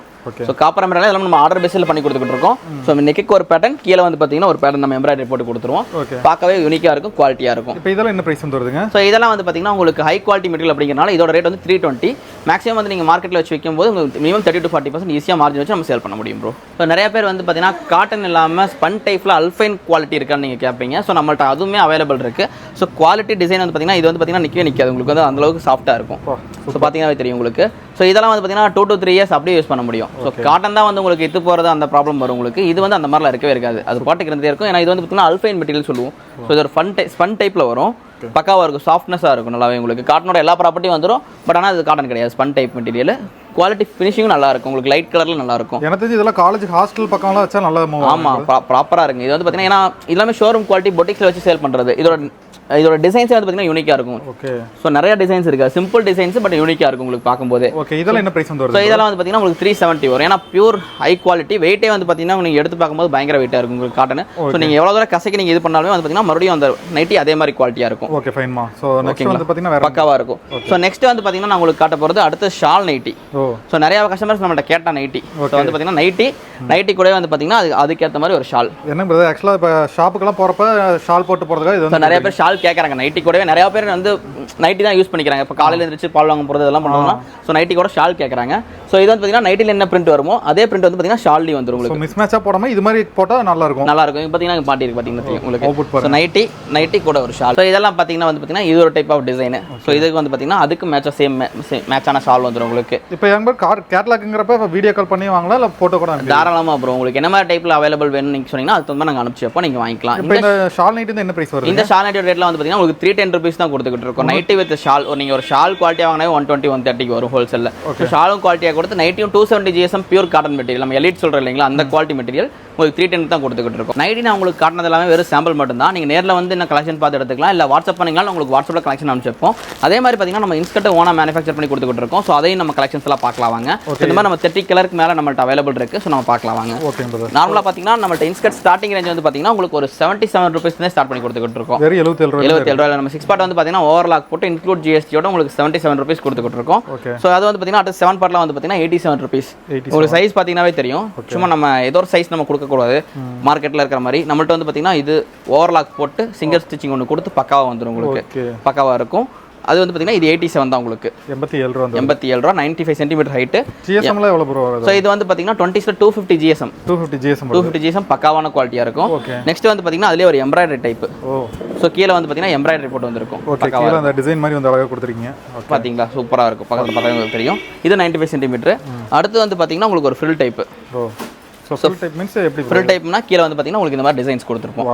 so copper embroidery எல்லாம் நம்ம ஆர்டர் பேஸில் பண்ணி கொடுத்துக்கிட்டு இருக்கோம். ஸோ நெக்குக்கு ஒரு பேட்டர்ன் கீழே வந்து பார்த்தீங்கன்னா ஒரு பேட்டர்ன் நம்ம எம்ப்ராய்டரி போட்டு கொடுத்துருவோம். பார்க்கவே யூனிக்காக இருக்கும் குவாலிட்டியாக இருக்கும். இப்போ இதெல்லாம் என்ன பிரைஸ் வந்து வருதுங்க? ஸோ இதெல்லாம் வந்து பார்த்தீங்கன்னா உங்களுக்கு ஹை குவாலிட்டி மெட்டீரியல் அப்படிங்கிறனால இதோட ரேட் வந்து த்ரீ டுவெண்ட்டி மேக்ஸிமம் வந்து நீங்கள் மார்க்கெட்டில் வச்சு வைக்கும்போது உங்களுக்கு minimum thirty to forty percent ஈஸியாக மார்ஜின் வச்சு நம்ம சேல் பண்ண முடியும் ப்ரோ ஸோ நிறைய பேர் வந்து பார்த்தீங்கன்னா காட்டன் இல்லாமல் ஸ்பன் டைப்பில் அல்ஃபைன் குவாலிட்டி இருக்கான்னு நீங்கள் கேட்பீங்க ஸோ நம்மள்ட்ட அதுவுமே அவைலபிள் இருக்குது ஸோ குவாலிட்டி டிசைன் வந்து பார்த்தீங்கன்னா இது வந்து பார்த்தீங்கன்னா நிற்கவே நிற்காது உங்களுக்கு வந்து அந்த அளவுக்கு சாஃப்ட்டாக இருக்கும். ஸோ பார்த்தீங்கன்னா தெரியும் உங்களுக்கு. ஸோ இதெல்லாம் வந்து பார்த்தீங்கன்னா டூ டு த்ரீ இயர்ஸ் அப்படியே யூஸ் பண்ண முடியும். ஸோ காட்டன் தான் வந்து உங்களுக்கு இத்து போகிறது அந்த ப்ராப்ளம் வரும் உங்களுக்கு. இது வந்து அந்த மாதிரிலாம் இருக்கவே இருக்காது. அது பாட்டுக்கு இருந்தே இருக்கும். ஏன்னா இது வந்து பார்த்தீங்கன்னா அல்ஃபைன் மெட்டீரியல் சொல்லுவோம். ஸோ இது ஒரு ஃபன் டை ஸ்பன் டைப்பில் வரும். பக்காவாக இருக்கும். சாஃப்ட்னஸாக இருக்கும் நல்லாவே உங்களுக்கு. காட்டனோட எல்லா ப்ராப்பர்ட்டியும் வந்துடும் பட் ஆனால் அது காட்டன் கிடையாது. ஸ்பன் டைப் மெட்டீரியல் குவாலிட்டி ஃபினிஷிங்கும் நல்லா இருக்கும். உங்களுக்கு லைட் கலரில் நல்லா இருக்கும். எனக்கு தெரிஞ்சு இதெல்லாம் காலேஜ் ஹாஸ்டல் பக்கம்லாம் வச்சா நல்லா ஆமாம் ப்ராப்பராக இருக்குங்க இது வந்து பார்த்தீங்கன்னா ஏன்னா எல்லாமே ஷோரூம் குவாலிட்டி பொட்டிக்ஸில் வச்சு சேல் பண்ணுறது இதோட இதோட டிசைன்ஸே வந்து பார்த்தீங்கன்னா யூனிக்காக இருக்கும். ஓகே ஸோ நிறைய டிசைன்ஸ் இருக்கு. சிம்பிள் டிசைன்ஸ் பட் யூனிக்காக இருக்கும் உங்களுக்கு பார்க்கும்போது. ஓகே இதெல்லாம் என்ன பிரைஸ் வந்து ஸோ இதெல்லாம் வந்து பார்த்தீங்கன்னா உங்களுக்கு த்ரீ செவன்ட்டி வரும். ஏன்னா பியூர் ஹை குவாலிட்டி வெயிட்டே வந்து பார்த்தீங்கன்னா நீங்கள் எடுத்து பார்க்கும்போது பயங்கர வெயிட்டாக இருக்கும் உங்களுக்கு காட்டன் ஸோ நீங்கள் எவ்வளோ தூரம் கசைக்கு நீங்கள் இது பண்ணாலுமே வந்து பார்த்தீங்கன்னா மறுபடியும் அந்த நைட்டி அதே மாதிரி குவாலிட்டியாக இருக்கும். ஓகே ஃபைன்மா ஸோ ஓகேங்களா? வந்து பார்த்தீங்கன்னா பக்காவாக இருக்கும். ஸோ நெக்ஸ்ட் வந்து பார்த்தீங்கன்னா நான் உங்களுக்கு காட்ட போகிறது அடுத்து ஷால் நைட்டி ஓ. ஸோ நிறைய கஸ்டமர்ஸ் நம்மள்ட்ட கேட்டா நைட்டி ஸோ வந்து பார்த்தீங்கன்னா நைட்டி நைட்டி கூட வந்து பார்த்தீங்கன்னா அது அதுக்கேற்ற மாதிரி ஒரு ஷால் என்ன ஆக்சுவலாக இப்போ ஷாப்புக்கெல்லாம் போகிறப்ப ஷால் போட்டு போகிறதுக்காக இது நிறைய பேர் ஷால் கேட்குறாங்க நைட்டி கூடவே நிறைய பேர் வந்து நைட்டி தான் யூஸ் பண்ணிக்கிறாங்க. இப்போ காலையில் எழுந்திரிச்சு பால் வாங்க போகிறது இதெல்லாம் பண்ணுவாங்கன்னா ஸோ நைட்டி கூட ஷால் கேட்குறாங்க ஸோ இது வந்து பார்த்தீங்கன்னா நைட்டில் என்ன பிரிண்ட் வருமோ அதே பிரிண்ட் வந்து பார்த்தீங்கன்னா ஷால்லையும் வந்துரும் உங்களுக்கு. மிஸ் மேட்சாக போடாமல் இது மாதிரி போட்டால் நல்லா இருக்கும். நல்லா இருக்கும் பார்த்தீங்கன்னா பாட்டி இருக்கு பார்த்தீங்கன்னா உங்களுக்கு. ஸோ நைட்டி நைட்டி கூட ஒரு ஷால் ஸோ இதெல்லாம் பார்த்தீங்கன்னா வந்து பார்த்தீங்கன்னா இது ஒரு டைப் ஆஃப் டிசைன் ஸோ இதுக்கு வந்து பார்த்தீங்கன்னா அதுக்கு மேட்சாக சேம் மேட்சான ஷால் வந்துடும் உங்களுக்கு. இப்போ எங்க பேர் கார் கேட்லாக்குங்கிறப்ப வீடியோ கால் பண்ணி வாங்கலாம் இல்லை ஃபோட்டோ கூட தாராளமாக அப்புறம் உங்களுக்கு என்ன மாதிரி டைப்பில் அவைலபிள் வேணும்னு நீங்கள் சொன்னீங்கன்னா அது தகுந்த நாங்கள் அனுப்பிச்சு வைப்போம் நீங்கள் வாங்கிக்கலாம். இந்த ஷால் நைட்டு என்ன பிரைஸ் வருது? இந்த ஷால் நைட்டி வந்து பார்த்தீங்கன்னா உங்களுக்கு த்ரீ டென் ருபீஸ் தான் கொடுத்துக்கிட்டு இருக்கோம். நைட்டி வித் ஷால் ஒரு நீங்கள் ஒரு ஷால் குவாலிட்டியாக வாங்கினா ஒன் டுவெண்ட்டி ஒன் தேர்ட்டிக்கு வரும் ஹோல்சேலில் ஷாலும் குவாலிட்டியாக கொடுத்து நைட்டியும் two seventy GSM pure cotton material நம்ம எலிட் சொல்கிறோம் இல்லைங்களா? அந்த குவாலிட்டி மெட்டீரியல் உங்களுக்கு த்ரீ டென் தான் கொடுத்துக்கிட்டு இருக்கோம். நைட்டி நான் உங்களுக்கு காட்டினது எல்லாமே வெறும் சாம்பிள் மட்டும் தான் நீங்கள் நேரில் வந்து என்ன கலெக்ஷன் பார்த்து எடுத்துக்கலாம். இல்லை வாட்ஸ்அப் பண்ணிக்கலாம் உங்களுக்கு வாட்ஸ்அப்பில் கலெக்ஷன் அனுப்பிச்சிருப்போம் அதே மாதிரி பார்த்தீங்கன்னா நம்ம இன்ஸ்கர்ட்டை ஓனா மேனுஃபேக்சர் பண்ணி கொடுத்துக்கிட்டு இருக்கோம். ஸோ அதையும் நம்ம கலெக்ஷன்ஸ் எல்லாம் பார்க்கலாம் வாங்க. இந்த மாதிரி நம்ம தேர்ட்டி கலருக்கு மேலே நம்மள்ட்ட அவைலபிள் இருக்குது ஸோ நம்ம பார்க்கலாம் வாங்க. நார்மலாக பார்த்தீங்கன்னா நம்மள்ட்ட இன்ஸ்கர்ட் ஸ்டார்டிங் ரேஞ்ச் வந்து பார்த்தீங்கன்னா உங்களுக்கு ஒரு செவன்ட்டி செவன் ருபீஸ் ஸ்டார்ட் பண்ணி கொடுத்துக்கிட்டு இருக்கோம். எழுபத்தேழு எழுபத்தி ஏழு ரூபாய் நம்ம சிக்ஸ் பார்ட் வந்து பார்த்தீங்கன்னா ஓவர்லாக் போட்டு இன்க்ளூட் ஜிஎஸ்டியோட உங்களுக்கு செவன்ட்டி செவன் ருபீஸ் கொடுத்துக்கிட்டு இருக்கோம். ஸோ அது வந்து பார்த்தீங்கன்னா அடுத்த செவன் பார்ட்லாம் வந்து பார்த்தீங்கன்னா எயிட்டி செவன் ருபீஸ் 87. உங்களுக்கு சைஸ் பார்த்தீங்கன்னாவே தெரியும். சும்மா நம்ம ஏதோ ஒரு சைஸ் நம்ம கொடுக்கக்கூடாது மார்க்கெட்டில் இருக்கிற மாதிரி. நம்மள்ட்ட வந்து பார்த்தீங்கன்னா இது ஓவர்லாக் போட்டு சிங்கர் ஸ்டிச்சிங் ஒன்று கொடுத்து பக்காவாக வந்துடும் உங்களுக்கு. பக்காவாக இருக்கும். அது வந்து பார்த்தீங்கன்னா இது எயிட்டி செவன் தான் உங்களுக்கு. எண்பத்தி ஏழு ரூபா எண்பத்தி ஏழு ரூபா நைன்ட்டி ஃபைவ் சென்டிமீட்டர் ஹைட்டு ஜிஎஸ்எம்ல எவ்வளோ வருது ஸோ இது வந்து பார்த்தீங்கன்னா டுவெண்ட்டிஸில் two fifty GSM two fifty GSM two fifty GSM பக்காவான குவாலிட்டியாக இருக்கும். ஓகே நெக்ஸ்ட் வந்து பார்த்தீங்கன்னா அதுலேயே ஒரு எம்ப்ராய்டரி டைப் ஓ. ஸோ கீழே வந்து பார்த்தீங்கன்னா எம்ப்ராய்டரி போட்டு வந்திருக்கும். கீழே அந்த டிசைன் மாதிரி வந்து அழகாக கொடுத்துருக்கீங்க. பார்த்தீங்களா சூப்பராக இருக்கும். பக்கத்தில் பார்த்தா உங்களுக்கு தெரியும். இது நைன்டி ஃபைவ் சென்டிமீட்டர் அடுத்து வந்து பார்த்தீங்கன்னா உங்களுக்கு ஒரு fill type so full type means எப்படி ஃபில் டைப்னா கீழே வந்து பார்த்தீங்கன்னா உங்களுக்கு இந்த மாதிரி டிசைன்ஸ் கொடுத்துருப்போம்.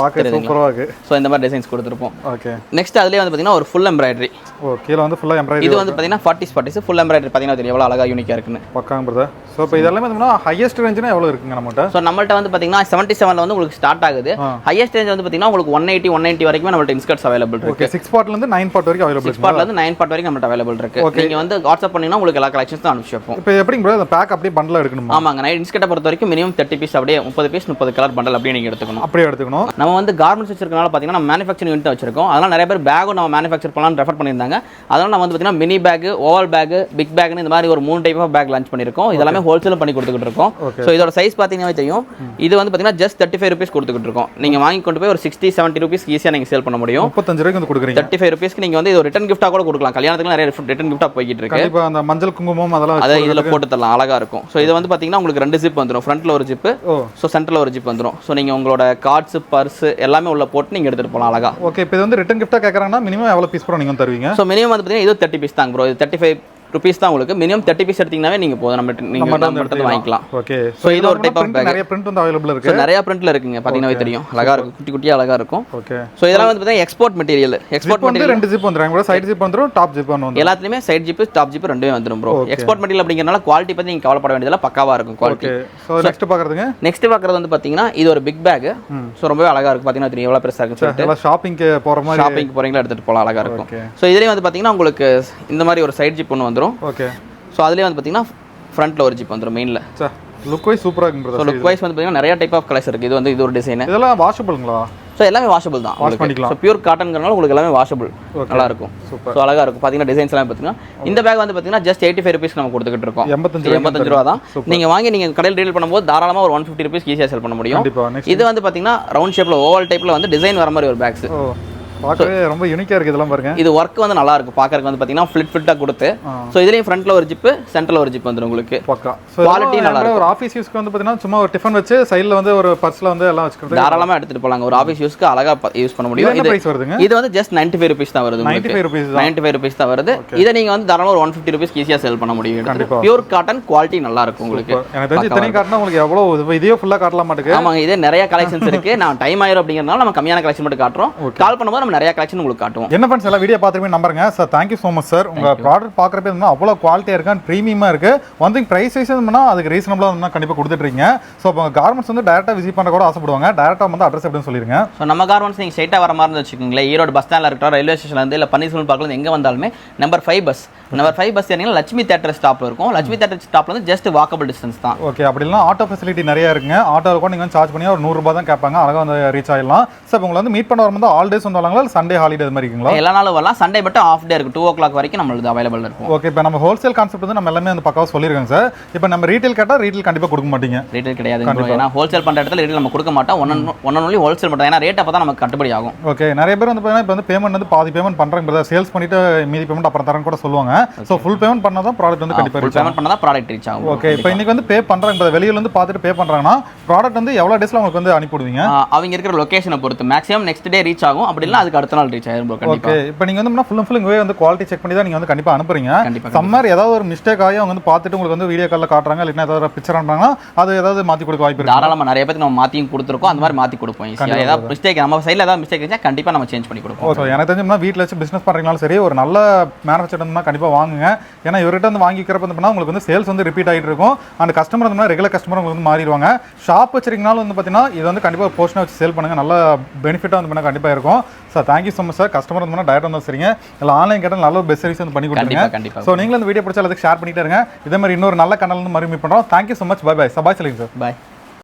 பார்க்க சூப்பராக இருக்கு. ஸோ இந்த மாதிரி டிசைன்ஸ் கொடுத்துருப்போம். ஓகே நெக்ஸ்ட் அதுலேயே வந்து பார்த்தீங்கன்னா ஒரு ஃபுல் எம்ப்ராய்டரி ஓ கீழே வந்து ஃபுல்லாக எம்ப்ராய்டரி இது வந்து பார்த்தீங்கன்னா ஃபார்ட்டிஸ் ஃபார்ட்டிஸ் ஃபுல் எம்ப்ராய்டரி பார்த்தீங்கன்னா தெரியும். எவ்வளோ அழகாக யூனிக்காக இருக்குன்னு. பக்காங்க பிரதர் ஸோ இப்போ இதெல்லாமே பார்த்தீங்கன்னா ஹையஸ்ட் ரேஞ்சுனா எவ்வளோ இருக்குங்க நம்மகிட்ட? ஸோ நம்மள்ட்ட வந்து பார்த்தீங்கன்னா செவன்ட்டி செவனில் வந்து உங்களுக்கு ஸ்டார்ட் ஆகுது. ஹையஸ்ட் ரேஞ்ச் வந்து பார்த்தீங்கன்னா உங்களுக்கு ஒன் எயிட்டி ஒன் நைன்ட்டி வரைக்கும் நம்மள்ட்ட இன்ஸ்கர்ட்ஸ் அவைலபிள் இருக்கு. ஓகே சிக்ஸ் பார்ட்லேருந்து நைன் பார்ட் வரைக்கும் அவைலபிள் சிக்ஸ் பார்ட்ல இருந்து நைன் பார்ட் வரைக்கும் நம்மள்ட்ட அவைலபிள் இருக்கு. நீங்க வந்து வாட்ஸ்அப் பண்ணீங்கன்னா உங்களுக்கு எல்லா கலெக்ஷன்ஸ் தான் அனுப்பிச்சு வைப்போம். இப்போ ப்ரோ அந்த பேக் அப்படியே பண்டில் எடுக்கணுமா? ஆமாங்க நைட் இன்ஸ்கர்ட்டை பொறுத்த வரைக்கும் மினிமம் தேர்ட்டி பீஸ் அப்படியே முப்பது பீஸ் முப்பது கலர் பண்டல் அப்படியே நீங்க எடுத்துக்கணும். அப்படியே எடுத்துக்கணும். நம்ம வந்து கார்மெண்ட்ஸ் வச்சிருக்கனால பார்த்தீங்கன்னா நம்ம மேனுஃபேக்சரிங் யூனிட் வச்சிருக்கோம். அதனால நிறைய பேர் பேக்கும் நம்ம மேனுஃபேக்சர் பண்ணலாம்னு ரெஃபர் பண்ணியிருந்தாங்க. அதனால நம்ம வந்து பார்த்தீங்கன்னா mini bag oval bag big பேக்னு இந்த மாதிரி ஒரு மூணு டைப் ஆஃப் பேக் லான்ச் பண்ணியிருக்கோம். இதெல்லாமே ஹோல்சேலும் பண்ணி கொடுத்துக்கிட்டு இருக்கோம். ஸோ இதோட சைஸ் பார்த்தீங்கன்னா தெரியும். இது வந்து பார்த்தீங்கன்னா ஜஸ்ட் தேர்ட்டி ஃபைவ் ருபீஸ் கொடுத்துக்கிட்டு இருக்கோம். நீங்க வாங்கி கொண்டு போய் ஒரு சிக்ஸ்டி செவன்ட்டி ருபீஸ் ஈஸியாக நீங்கள் சேல் பண்ண முடியும். முப்பத்தஞ்சு ரூபாய்க்கு வந்து கொடுக்குறீங்க. தேர்ட்டி ஃபைவ் ருபீஸ்க்கு நீங்கள் வந்து இது ரிட்டன் கிஃப்ட்டாக கூட கொடுக்கலாம். கல்யாணத்துக்கு நிறைய ரிட்டன் கிஃப்ட்டாக போய்கிட்டு இருக்கு. கண்டிப்பா அந்த மஞ்சள் குங்குமம் அதெல்லாம் அதை இதில் போட்டு தரலாம். அழகா இருக்கும். ஸோ இது வந்து பார்த்தீங்கன்னா உங்களுக்கு ரெண்டு ஜிப் வந்துடும் ஃப்ரண்ட்டில் ஒரு ஜிப்பு ஸோ சென்டரில் ஒரு ஜிப் வந்துடும் ஸோ நீங்கள் உங்களோட கார்ட்ஸ் பர்ஸ் எல்லாமே உள்ள போட்டு நீங்கள் எடுத்துகிட்டு போகலாம் அழகா. ஓகே இப்போ இது வந்து ரிட்டன் கிஃப்ட்டாக கேட்குறாங்கன்னா மினிமம் எவ்வளோ பீஸ் ப்ரோ நீங்கள் தருவீங்க? ஸோ மினிமம் வந்து பார்த்தீங்கன்னா இது தேர்ட்டி பீஸ் தாங்க ப்ரோ இது தேர்ட்டி ஃபைவ் ருபீஸ் தான் உங்களுக்கு. மினிமம் தேர்ட்டி பீஸ் எடுத்தீங்கன்னாவே நீங்கள் போதும். நம்ம நம்ம இடத்துல வாங்கிக்கலாம். ஓகே ஸோ இது ஒரு டைப் ஆஃப் பேக் நிறைய பிரிண்ட் வந்து அவைலபிள் இருக்கு. நிறைய பிரிண்ட்ல இருக்குங்க. பார்த்தீங்கன்னா தெரியும். அழகா இருக்கும். குட்டி குட்டியாக அழகா இருக்கும். ஓகே ஸோ இதெல்லாம் வந்து பார்த்தீங்கன்னா எக்ஸ்போர்ட் மெட்டீரியல் எக்ஸ்போர்ட் ஜிப் வந்து ரெண்டு ஜிப் வந்துடும் கூட சைடு ஜிப் வந்துடும் டாப் ஜிப் ஒன்று வந்துடும் எல்லாத்துலேயுமே சைட் ஜிப்பு டாப் ஜிப்பு ரெண்டுமே வந்துடும் ப்ரோ எக்ஸ்போர்ட் மெட்டீரியல் அப்படிங்கிறனால குவாலிட்டி பற்றி நீங்கள் கவலைப்பட வேண்டியதில்ல பக்காவாக இருக்கும் குவாலிட்டி ஸோ நெக்ஸ்ட் பார்க்குறதுங்க. நெக்ஸ்ட் பார்க்குறது வந்து பார்த்தீங்கன்னா இது ஒரு பிக் பேக் ஸோ ரொம்பவே அழகா இருக்கும். பார்த்தீங்கன்னா தெரியும். எவ்வளோ பெருசாக இருக்குன்னு சொல்லிட்டு. ஷாப்பிங்க்கு போகிற மாதிரி ஷாப்பிங் போகிறீங்களா எடுத்துகிட்டு போகலாம் அழகா இருக்கும். ஸோ இதுலேயும் வந்து பார்த்தீங்கன்னா உங்களுக்கு இந்த மாதிரி ஒரு சைட் ஜிப் ஒன்று வந்துடும் ஓகே ஸோ அதுலேயே வந்து பார்த்தீங்கன்னா ஃப்ரண்ட்டில் ஒரு ஜிப் வந்துடும் மெயினில் சார் லுக் வைஸ் சூப்பராக இருக்குங்க ஸோ. லுக் வைஸ் வந்து பார்த்தீங்கன்னா நிறைய டைப் ஆஃப் கலர்ஸ் இருக்குது இது வந்து இது ஒரு டிசைன் இதெல்லாம் வாஷபிளுங்களா ஸோ எல்லாமே வாஷபிள் தான் உங்களுக்கு. பண்ணிக்கலாம். ஸோ பியூர் காட்டன்ங்கிறனால உங்களுக்கு எல்லாமே வாஷபிள் நல்லா இருக்கும். ஸோ அழகா இருக்கும். பார்த்தீங்கன்னா டிசைன்ஸ் எல்லாம் பார்த்தீங்கன்னா இந்த பேக் வந்து பார்த்தீங்கன்னா ஜஸ்ட் எயிட்டி ஃபைவ் ருபீஸ் நம்ம கொடுத்துக்கிட்டு இருக்கோம். எண்பத்தஞ்சு எண்பத்தஞ்சு ரூபா தான். நீங்க வாங்கி நீங்க கடையில் டீல் பண்ணும்போது தாராளமாக ஒரு ஒன் ஃபிஃப்டி ருபீஸ் ஈஸியாக செல் பண்ண முடியும். இது வந்து பார்த்தீங்கன்னா ரவுண்ட் ஷேப்ல ஓவல் டைப்ல வந்து டிசைன் வர மாதிரி ஒரு பேக்ஸ் பார்க்கவே ரொம்ப யூனிக்காக இருக்குது இதெல்லாம் பாருங்க. இது ஒர்க் வந்து நல்லா இருக்கும் பார்க்கறதுக்கு வந்து பார்த்தீங்கன்னா ஃபிளிட் ஃபிட்டாக கொடுத்து. ஸோ இதுலேயும் ஃப்ரண்ட்ல ஒரு ஜிப்பு சென்டரில் ஒரு ஜிப் வந்துடும் உங்களுக்கு. பக்கா. Quality நல்லா ஒரு ஆஃபீஸ் யூஸ்க்கு வந்து பார்த்தீங்கன்னா சும்மா ஒரு டிஃபன் வச்சு சைடில் வந்து ஒரு பர்ஸில் வந்து எல்லாம் வச்சுக்கிறது. தாராளமாக எடுத்துட்டு போலாங்க. ஒரு ஆஃபீஸ் யூஸ்க்கு அழகா யூஸ் பண்ண முடியும். இது பிரைஸ் வருதுங்க? இது வந்து ஜஸ்ட் நைன்டி ஃபைவ் ருபீஸ் தான் வருது நைன்டி ஃபைவ் ருபீஸ் தான். நைன்டி ஃபைவ் ருபீஸ் தான் வருது. இதை நீங்க வந்து தாராளமாக ஒரு ஒன் ஃபிஃப்டி ருபீஸ் ஈஸியாக செல் பண்ண முடியும். பியூர் காட்டன் குவாலிட்டி நல்லா இருக்கும் உங்களுக்கு. எனக்கு தெரிஞ்சு இத்தனையும் காட்டினா உங்களுக்கு எவ்வளோ இது- ஃபுல்லாக காட்டலாம் மாட்டுக்கு ஆமாங்க இதே நிறைய கலெக்ஷன்ஸ் இருக்கு. நான் டைம் ஆயிரும் அப்படிங்கறதுனால நம்ம கம்மியான கலெக்ஷன் மட்டும் காட்டுறோம். <laughs> கால் பண்ணும்போது நம்ம நிறைய கலெக்ஷன் உங்களுக்கு காட்டுவோம். என்ன ஃப்ரெண்ட்ஸ் எல்லாம் வீடியோ பார்த்துருப்பீங்க நம்புறேங்க. Sir thank you so much sir உங்க ப்ராடக்ட் பார்க்குறப்ப இருந்தால் அவ்வளோ குவாலிட்டியாக இருக்கு ப்ரீமியமாக இருக்கு. ஒன் திங் ப்ரைஸ் வைஸ் இருந்தோம்னா அதுக்கு ரீசனபிளாக இருந்தால் கண்டிப்பாக கொடுத்துட்ருக்கீங்க ஸோ இப்போ கார்மெண்ட்ஸ் வந்து டேரெக்டாக விசிட் பண்ண கூட ஆசைப்படுவாங்க. டேரெக்டாக வந்து அட்ரஸ் எப்படின்னு சொல்லிருங்க. ஸோ நம்ம கார்மெண்ட்ஸ் நீங்கள் ஸ்ட்ரைட்டாக வர மாதிரி இருந்து வச்சுக்கோங்களேன். ஈரோடு பஸ் ஸ்டாண்டில் இருக்கிற ரயில்வே ஸ்டேஷன்லேருந்து இல்லை பன்னீர்செல்வம் பார்க்கல எங்கே வந்தாலுமே number five bus number five bus ஏறிங்கன்னா Lakshmi theatre ஸ்டாப்பில் இருக்கும். லட்சுமி தேட்டர் ஸ்டாப்ல வந்து ஜஸ்ட் வாக்கபிள் டிஸ்டன்ஸ் தான். ஓகே அப்படி இல்லைனா ஆட்டோ ஃபெசிலிட்டி நிறைய இருக்குங்க. ஆட்டோவில் கூட நீங்கள் வந்து சார்ஜ் பண்ணி ஒரு நூறுரூபா தான் கேட்பாங்க. அழகாக வந்து ரீச் ஆகிடலாம் சார் உங்களை வந்து மீட் பண்ண வரும்போது ஆல் டேஸ் வந்து வரலாங்களா சண்டே ஹாலிடே அது மாதிரி இருக்குங்களா? எல்லா நாளும் வரலாம். சண்டே மட்டும் ஆஃப் டே இருக்கும். டூ ஓ கிளாக் வரைக்கும் நம்மளுக்கு அவைலபிள் இருக்கும். ஓகே இப்போ நம்ம ஹோல்சேல் கான்செப்ட் வந்து நம்ம எல்லாமே வந்து பக்காவாக சொல்லியிருக்கோங்க சார் இப்போ நம்ம ரீட்டைல் கேட்டால் ரீட்டைல் கண்டிப்பாக கொடுக்க மாட்டீங்க. ரீட்டைல் கிடையாது. ஏன்னா ஹோல்சேல் பண்ணுற இடத்துல ரீட்டைல் நம்ம கொடுக்க மாட்டோம். ஒன் ஒன் ஒன்லி ஹோல்சேல் மட்டும் ஏன்னா ரேட் அப்போ தான் நமக்கு கட்டுப்படி ஆகும். ஓகே நிறைய பேர் வந்து பார்த்தீங்கன்னா இப்போ வந்து பேமெண்ட் வந்து பாதி பேமெண்ட் பண்ணுறாங்க சேல்ஸ் பண்ணிட்டு மீதி பேமெண்ட் அப்புறம் தரேன் கூட சொல்லுவாங்க. ஸோ ஃபுல் பேமெண்ட் பண்ணால் தான் ப்ராடக்ட் வந்து கண்டிப்பாக ஃபுல் பேமெண்ட் பண்ணால் தான் ப்ராடக்ட் ரீச் ஆகும். ஓகே இப்போ இன்னைக்கு வந்து பே பண்ணுறாங்க வெளியில வந்து பார்த்துட்டு பே பண்ணுறாங்கன்னா ப்ராடக்ட் வந்து எவ்வளோ டேஸில் உங்களுக்கு வந்து அனுப்பிவிடுவீங்க? அவங்க இருக்கிற லொகேஷனை பொறுத்து. மேக்ஸிமம் நெக்ஸ்ட் டே ரீச் ஆகும். அப்படி இல்லை அதுக்கு அடுத்த நாள் ரீச் கண்டிப்பா. ஓகே இப்போ நீங்கள் வந்து ஃபுல் ஃபுல் இங்கே வந்து குவாலிட்டி செக் பண்ணி தான் நீங்கள் வந்து கண்டிப்பாக அனுப்புறீங்க. சம்மர் ஏதாவது ஒரு மிஸ்டேக் ஆகி அவங்க வந்து பார்த்துட்டு உங்களுக்கு வந்து வீடியோ காலில் காட்டுறாங்க. இல்லைன்னா ஏதாவது பிக்சர் அனுப்புறாங்கன்னா அது ஏதாவது மாற்றி கொடுக்க வாய்ப்பு இருக்கு. தாராளமா நிறைய பேருக்கு நம்ம மாத்தியும் கொடுத்துருக்கோம். அந்த மாதிரி மாத்தி கொடுப்போம். ஏதாவது மிஸ்டேக் நம்ம சைடில் ஏதாவது மிஸ்டேக் இருந்துச்சா கண்டிப்பா நம்ம சேஞ்ச் பண்ணி கொடுப்போம். ஓ ஸோ எனக்கு தெரிஞ்சோம்னா வீட்டில் வச்சு பிஸ்னஸ் பண்ணுறீங்கனாலும் சரி ஒரு நல்ல மேனுஃபேக்சர் இருந்தால் கண்டிப்பாக வாங்குங்க. ஏன்னா இவர்கிட்ட வந்து வாங்கிக்கிறப்ப வந்து பண்ணால் உங்களுக்கு வந்து சேல்ஸ் வந்து ரிப்பீட் ஆகிட்டு இருக்கும். அந்த கஸ்டமர் வந்து ரெகுலர் கஸ்டமர் உங்களுக்கு வந்து மாறிடுவாங்க. ஷாப் வச்சிருக்கனாலும் வந்து பார்த்தீங்கன்னா இது வந்து கண்டிப்பாக போர்ஷனாக வச்சு சேல் பண்ணுங்க. நல்ல பெனிஃபிட்டாக வந்து பண்ணால் கண்டிப்பாக இருக்கும். Sir thank you so much sir customer வந்து டயட் வந்து சரிங்க இல்லை ஆன்லைன் கேட்டால் நல்ல பெஸ்ட் சர்வீஸ் வந்து பண்ணி கொடுத்துருங்க. ஸோ நீங்களும் இந்த வீடியோ பிடிச்சா அதுக்கு ஷேர் பண்ணிட்டே இருங்க. இதே மாதிரி இன்னொரு நல்ல கனல் வந்து மறுபடியும் பண்ணுறோம் thank you so much bye bye Safai சொல்லுங்க சார் பாய்